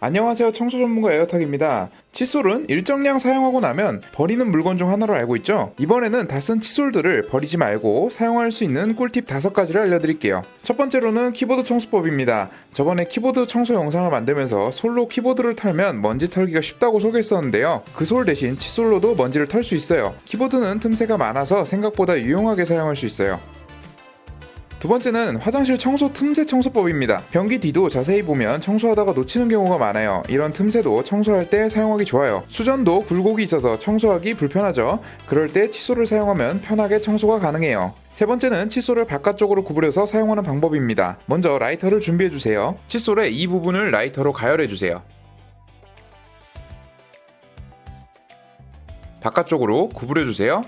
안녕하세요. 청소 전문가 에어탁입니다. 칫솔은 일정량 사용하고 나면 버리는 물건 중 하나로 알고 있죠? 이번에는 다 쓴 칫솔들을 버리지 말고 사용할 수 있는 꿀팁 5가지를 알려드릴게요. 첫 번째로는 키보드 청소법입니다. 저번에 키보드 청소 영상을 만들면서 솔로 키보드를 털면 먼지 털기가 쉽다고 소개했었는데요. 그 솔 대신 칫솔로도 먼지를 털 수 있어요. 키보드는 틈새가 많아서 생각보다 유용하게 사용할 수 있어요. 두 번째는 화장실 청소 틈새 청소법입니다. 변기 뒤도 자세히 보면 청소하다가 놓치는 경우가 많아요. 이런 틈새도 청소할 때 사용하기 좋아요. 수전도 굴곡이 있어서 청소하기 불편하죠. 그럴 때 칫솔을 사용하면 편하게 청소가 가능해요. 세 번째는 칫솔을 바깥쪽으로 구부려서 사용하는 방법입니다. 먼저 라이터를 준비해 주세요. 칫솔의 이 부분을 라이터로 가열해 주세요. 바깥쪽으로 구부려 주세요.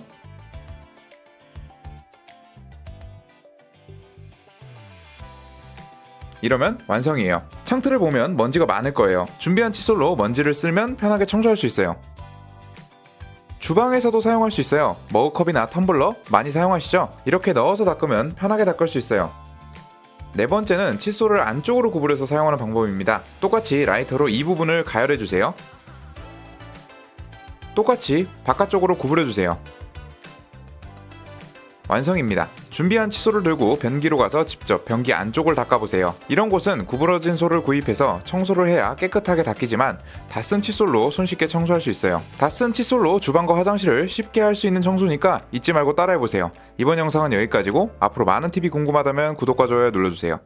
이러면 완성이에요. 창틀을 보면 먼지가 많을 거예요. 준비한 칫솔로 먼지를 쓸면 편하게 청소할 수 있어요. 주방에서도 사용할 수 있어요. 머그컵이나 텀블러 많이 사용하시죠? 이렇게 넣어서 닦으면 편하게 닦을 수 있어요. 네 번째는 칫솔을 안쪽으로 구부려서 사용하는 방법입니다. 똑같이 라이터로 이 부분을 가열해 주세요. 똑같이 바깥쪽으로 구부려 주세요. 완성입니다. 준비한 칫솔을 들고 변기로 가서 직접 변기 안쪽을 닦아보세요. 이런 곳은 구부러진 솔을 구입해서 청소를 해야 깨끗하게 닦이지만 다 쓴 칫솔로 손쉽게 청소할 수 있어요. 다 쓴 칫솔로 주방과 화장실을 쉽게 할 수 있는 청소니까 잊지 말고 따라해보세요. 이번 영상은 여기까지고 앞으로 많은 팁이 궁금하다면 구독과 좋아요 눌러주세요.